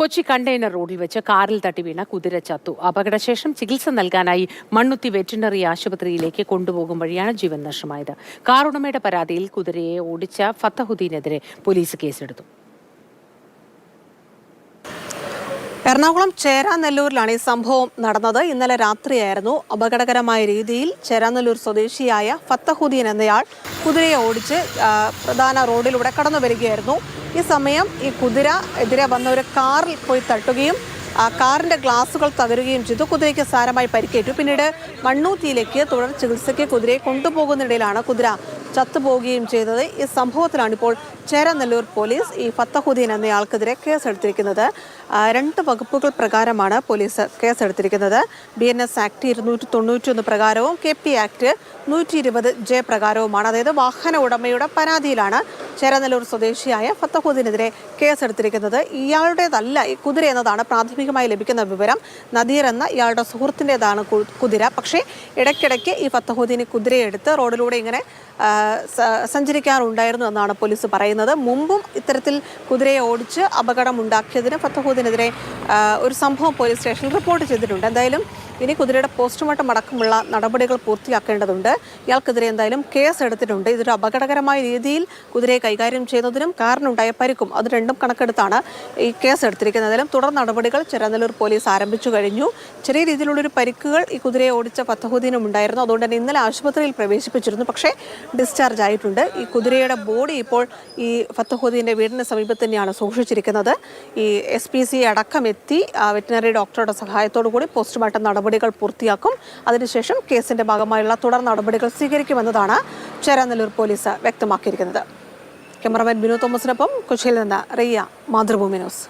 Kochi container റോഡിൽ വെച്ച് കാറിൽ തട്ടി വീണ കുതിര ചത്തു. അപകടശേഷം ചികിത്സ നൽകാനായി മണ്ണുത്തി വെറ്റിനറി ആശുപത്രിയിലേക്ക് കൊണ്ടുപോകും വഴിയാണ് ജീവൻ നഷ്ടമായത്. കാർ ഉടമയുടെ പരാതിയിൽ കുതിരയെ ഓടിച്ച ഫത്തഹുദ്ദീനെതിരെ പോലീസ് കേസെടുത്തു. എറണാകുളം ചേരാനെല്ലൂരിലാണ് ഈ സംഭവം നടന്നത്. ഇന്നലെ രാത്രിയായിരുന്നു. അപകടകരമായ രീതിയിൽ ചേരാനെല്ലൂർ സ്വദേശിയായ ഫത്തഹുദ്ദീൻ എന്നയാൾ കുതിരയെ ഓടിച്ച് പ്രധാന റോഡിലൂടെ കടന്നു വരികയായിരുന്നു. ഈ സമയം ഈ കുതിര എതിരെ വന്ന ഒരു കാറിൽ പോയി തട്ടുകയും ആ കാറിന്റെ ഗ്ലാസുകൾ തകരുകയും ചെയ്തു. കുതിരയ്ക്ക് സാരമായി പരിക്കേറ്റു. പിന്നീട് മണ്ണൂത്തിയിലേക്ക് തുടർ ചികിത്സയ്ക്ക് കുതിരയെ കൊണ്ടുപോകുന്നിടയിലാണ് കുതിര ചത്തുപോവുകയും ചെയ്തത്. ഈ സംഭവത്തിലാണ് ഇപ്പോൾ ചേരനെല്ലൂർ പോലീസ് ഈ ഫത്തഹുദ്ദീൻ എന്നയാൾക്കെതിരെ കേസെടുത്തിരിക്കുന്നത്. രണ്ട് വകുപ്പുകൾ പ്രകാരമാണ് പോലീസ് കേസെടുത്തിരിക്കുന്നത്. ബി എൻ എസ് ആക്ട് ഇരുന്നൂറ്റി തൊണ്ണൂറ്റി ഒന്ന് പ്രകാരവും കെ പി ആക്ട് നൂറ്റി ഇരുപത് ജെ പ്രകാരവുമാണ്. അതായത് വാഹന ഉടമയുടെ പരാതിയിലാണ് ചേരനെല്ലൂർ സ്വദേശിയായ ഫത്തഹുദ്ദീനെതിരെ കേസെടുത്തിരിക്കുന്നത് ഇയാളുടേതല്ല ഈ കുതിര എന്നതാണ് പ്രാഥമികമായി ലഭിക്കുന്ന വിവരം. നദീർ എന്ന ഇയാളുടെ സുഹൃത്തിന്റെതാണ് കുതിര. പക്ഷേ ഇടയ്ക്കിടയ്ക്ക് ഈ ഫത്തഹുദ്ദീൻ കുതിരയെടുത്ത് റോഡിലൂടെ ഇങ്ങനെ സഞ്ചരിക്കാറുണ്ടായിരുന്നു എന്നാണ് പോലീസ് പറയുന്നത്. മുമ്പും ഇത്തരത്തിൽ കുതിരയെ ഓടിച്ച് അപകടം ഉണ്ടാക്കിയതിന് ഫത്തഹുദ്ദീനെതിരെ ഒരു സംഭവം പോലീസ് സ്റ്റേഷനിൽ റിപ്പോർട്ട് ചെയ്തിട്ടുണ്ട്. എന്തായാലും ഇനി കുതിരയുടെ പോസ്റ്റ്മോർട്ടം അടക്കമുള്ള നടപടികൾ പൂർത്തിയാക്കേണ്ടതുണ്ട്. ഇയാൾക്കെതിരെ എന്തായാലും കേസ് എടുത്തിട്ടുണ്ട്. ഇതൊരു അപകടകരമായ രീതിയിൽ കുതിരയെ കൈകാര്യം ചെയ്യുന്നതിനും കാരണമുണ്ടായ പരിക്കും അത് രണ്ടും കണക്കെടുത്താണ് ഈ കേസ് എടുത്തിരിക്കുന്നതിലും തുടർ നടപടികൾ ചെരനല്ലൂർ പോലീസ് ആരംഭിച്ചു കഴിഞ്ഞു. ചെറിയ രീതിയിലുള്ളൊരു പരിക്കുകൾ ഈ കുതിരയെ ഓടിച്ച ഫത്തഹുദ്ദീനും ഉണ്ടായിരുന്നു. അതുകൊണ്ട് തന്നെ ഇന്നലെ ആശുപത്രിയിൽ പ്രവേശിപ്പിച്ചിരുന്നു. പക്ഷേ ഡിസ്ചാർജ് ആയിട്ടുണ്ട്. ഈ കുതിരയുടെ ബോഡി ഇപ്പോൾ ഈ ഫത്തഹുദ്ദീന്റെ വീടിന് സമീപത്ത് തന്നെയാണ് സൂക്ഷിച്ചിരിക്കുന്നത്. ഈ എസ് പി സി അടക്കം എത്തി വെറ്റിനറി ഡോക്ടറുടെ സഹായത്തോടു കൂടി പോസ്റ്റ്മോർട്ടം നടപടികൾ പൂർത്തിയാക്കും. അതിനുശേഷം കേസിന്റെ ഭാഗമായുള്ള തുടർ നടപടികൾ സ്വീകരിക്കുമെന്നതാണ് ചേരാനല്ലൂർ പോലീസ് വ്യക്തമാക്കിയിരിക്കുന്നത്. ക്യാമറമാൻ ബിനു തോമസിനൊപ്പം കൊച്ചിയിൽ നിന്ന് റിയ മാതൃഭൂമി ന്യൂസ്.